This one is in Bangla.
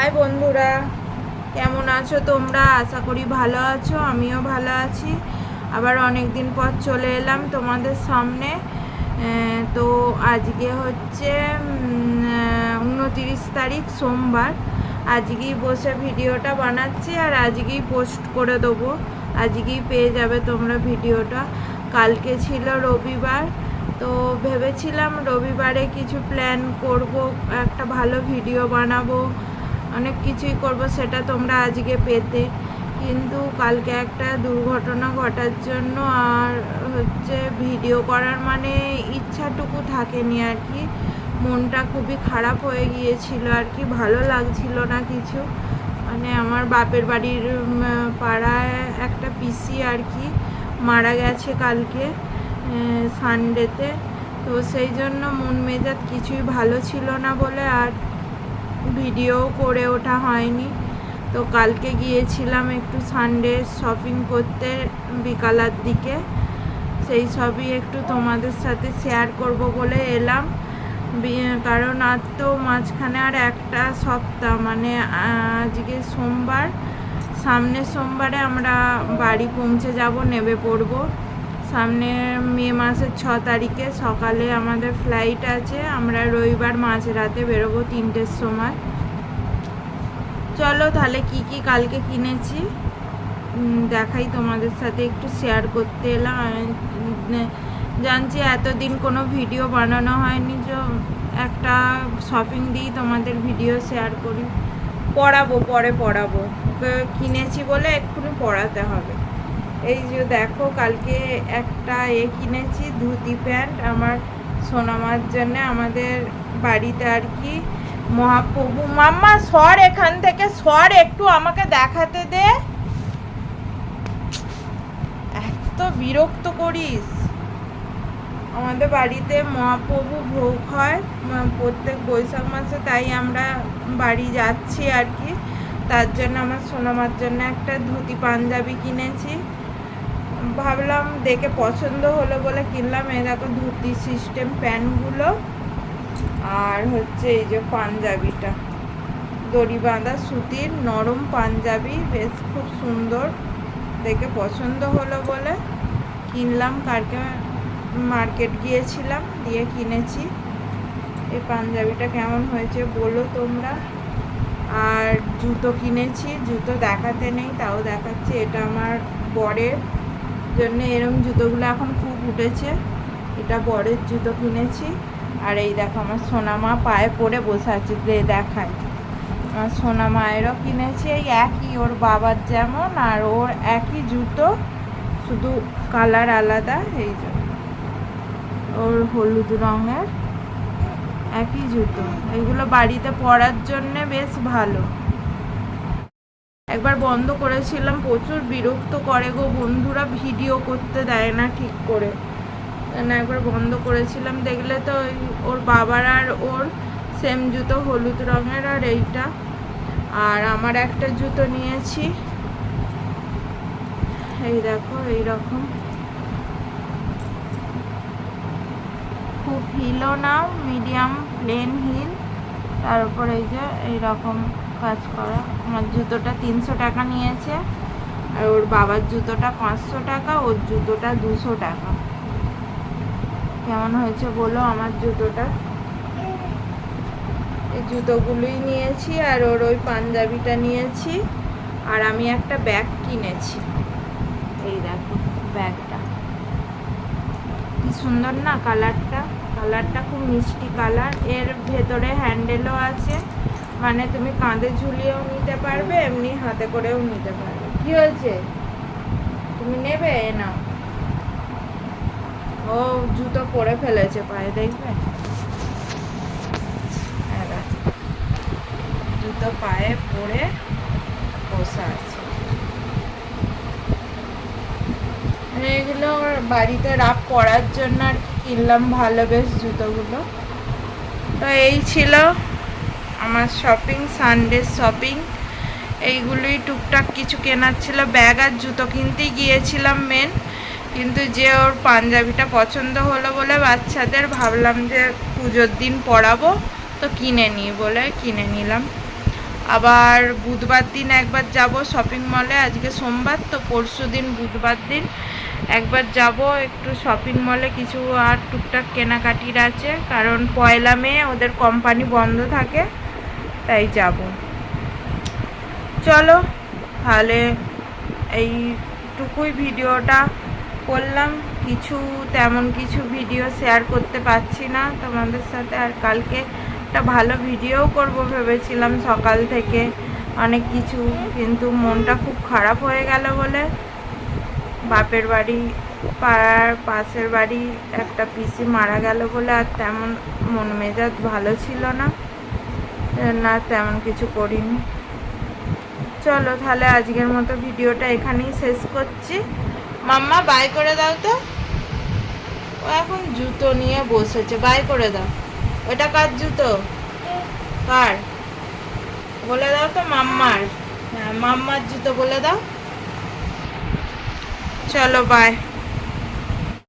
হাই বন্ধুরা, কেমন আছো তোমরা? আশা করি ভালো আছো, আমিও ভালো আছি। আবার অনেক দিন পর চলে এলাম তোমাদের সামনে। তো আজকে হচ্ছে উনতিরিশ তারিখ সোমবার। আজকেই বসে ভিডিওটা বানাচ্ছি আর আজকেই পোস্ট করে দেবো। আজকেই পেয়ে যাবে তোমরা ভিডিওটা। কালকে ছিল রবিবার, তো ভেবেছিলাম রবিবারে কিছু প্ল্যান করব, একটা ভালো ভিডিও বানাবো। অনেক কিছুই করব, সেটা তোমরা আজকে পেতে। কিন্তু কালকে একটা দুর্ঘটনা ঘটার জন্য আর হচ্ছে ভিডিও করার মানে ইচ্ছাটুকু থাকেনি আর কি। মনটা খুবই খারাপ হয়ে গিয়েছিল আর কি, ভালো লাগছিল না কিছু। মানে আমার বাপের বাড়ির পাড়ায় একটা পিসি আর কি মারা গেছে কালকে সানডেতে তো সেই জন্য মন মেজাজ কিছুই ভালো ছিল না বলে আর ভিডিও করে ওঠা হয়নি। তো কালকে গিয়েছিলাম একটু সানডে শপিং করতে বিকালার দিকে। সেই সবই একটু তোমাদের সাথে শেয়ার করব বলে এলাম। কারণ আর তো মাঝখানে আর একটা সপ্তাহ মানে আজকে সোমবার। সামনের সোমবারে আমরা বাড়ি পৌঁছে যাব, নেবে পড়ব। সামনে মে মাসের ছ তারিখে সকালে আমাদের ফ্লাইট আছে। আমরা রবিবার মাঝরাতে বেরোবো তিনটের সময়। চলো তাহলে কি কি কালকে কিনেছি? দেখাই তোমাদের সাথে একটু শেয়ার করতে এলাম। জানছি এতদিন কোনো ভিডিও বানানো হয়নি যে একটা শপিং দিই তোমাদের ভিডিও শেয়ার করি। পড়াবো, পরে পড়াবো। কিনেছি বলে এক্ষুনি পড়াতে হবে। এই যে দেখো, কালকে একটা এ কিনেছি, ধুতি প্যান্ট। আমার সোনামার জন্য আমাদের বাড়িতে আর কি মহাপ্রভু। মাম্মা, সর এখান থেকে, সর একটু আমাকে দেখাতে দে। এত বিরক্ত করিস। আমাদের বাড়িতে মহাপ্রভু ভোগ হয় প্রত্যেক বৈশাখ মাসে, তাই আমরা বাড়ি যাচ্ছি আর কি। তার জন্য আমার সোনামার জন্য একটা ধুতি পাঞ্জাবি কিনেছি। ভাবলাম দেখে পছন্দ হলো বলে কিনলাম। এই দেখো ধুতি সিস্টেম প্যান্টগুলো। আর হচ্ছে এই যে পাঞ্জাবিটা। দড়ি বাঁধা সুতির, নরম পাঞ্জাবি, বেশ খুব সুন্দর। দেখে পছন্দ হলো বলে কিনলাম। কালকে মার্কেট গিয়েছিলাম, দিয়ে কিনেছি। এই পাঞ্জাবিটা কেমন হয়েছে বলো তোমরা? আর জুতো কিনেছি, জুতো দেখাতে নেই, তাও দেখাচ্ছি। এটা আমার বরের জন্য এরম জুতোগুলো এখন খুব উঠেছে। এটা বরের জুতো কিনেছি। আর এই দেখো, আমার সোনামা পায়ে পরে বসে আছে। দেখায় আমার সোনা মায়েরও কিনেছি। এই একই ওর বাবার যেমন, আর ওর একই জুতো। শুধু কালার আলাদা, এই জন্য ওর হলুদ রঙের একই জুতো। এইগুলো বাড়িতে পরার জন্যে বেশ ভালো। একবার বন্ধ করেছিলাম, প্রচুর বিরক্ত করে গো বন্ধুরা, ভিডিও করতে দেয় না ঠিক করে। না, একবার বন্ধ করেছিলাম, দেখলে তো ওর বাবার আর ওর সেম জুতো হলুদ রঙের আর এইটা। আর আমার একটা জুতো নিয়েছি। এই দেখো এই রকম খুব হিলও না মিডিয়াম প্লেন হিল তারপর এই যে এইরকম। কাজ করা। আমার জুতোটা তিনশো টাকা নিয়েছে, আর ওর বাবার জুতোটা পাঁচশো টাকা, ওর জুতোটা দুশো টাকা। কেমন হয়েছে বলো আমার জুতোটা? এই জুতোগুলোই নিয়েছি, আর ওর ওই পাঞ্জাবিটা নিয়েছি, আর আমি একটা ব্যাগ কিনেছি। এই দেখো ব্যাগটা। কি সুন্দর না কালারটা? কালারটা খুব মিষ্টি কালার। এর ভেতরে হ্যান্ডেলও আছে। মানে তুমি কাঁধে ঝুলিয়েও নিতে পারবে, এমনি হাতে করেও নিতে পারবে। কি হয়েছে? তুমি নেবে? নাও। ও জুতো পরে ফেলেছে, পায়ে দেখবে? হ্যাঁ জুতো পায়ে পরে বসে আছে। মানে এগুলো বাড়িতে রাপ করার জন্য আর কি কিনলাম, ভালো বেশ জুতোগুলো। তো এই ছিল আমার শপিং সানডে শপিং এইগুলোই টুকটাক কিছু কেনার ছিল। ব্যাগ আর জুতো কিনতেই গিয়েছিলাম মেন কিন্তু যে ওর পাঞ্জাবিটা পছন্দ হলো বলে বাচ্চাদের ভাবলাম যে পুজোর দিন পরাবো, তো কিনে নিই বলে কিনে নিলাম। আবার বুধবার দিন একবার যাব শপিং মলে আজকে সোমবার, তো পরশু দিন বুধবার দিন একবার যাব একটু শপিং মলে কিছু আর টুকটাক কেনাকাটির আছে, কারণ পয়লা মে ওদের কোম্পানি বন্ধ থাকে। তাই যাব। চলো, তাহলে এইটুকুই ভিডিওটা করলাম। কিছু তেমন কিছু ভিডিও শেয়ার করতে পারছি না তোমাদের সাথে। আর কালকে একটা ভালো ভিডিও করব ভেবেছিলাম সকাল থেকে। অনেক কিছু, কিন্তু মনটা খুব খারাপ হয়ে গেল বলে। বাপের বাড়ি, পাড়ার পাশের বাড়ি একটা পিসি মারা গেল বলে, আর তেমন মন মেজাজ ভালো ছিল না। না, তেমন কিছু করিনি। চলো তাহলে আজকের মতো ভিডিওটা এখানেই শেষ করছি। মাম্মা, বাই করে দাও তো। ও এখন জুতো নিয়ে বসেছে। বাই করে দাও। ওটা কার জুতো? কার? বলে দাও তো মাম্মার। হ্যাঁ মাম্মার জুতো বলে দাও। চলো, বাই।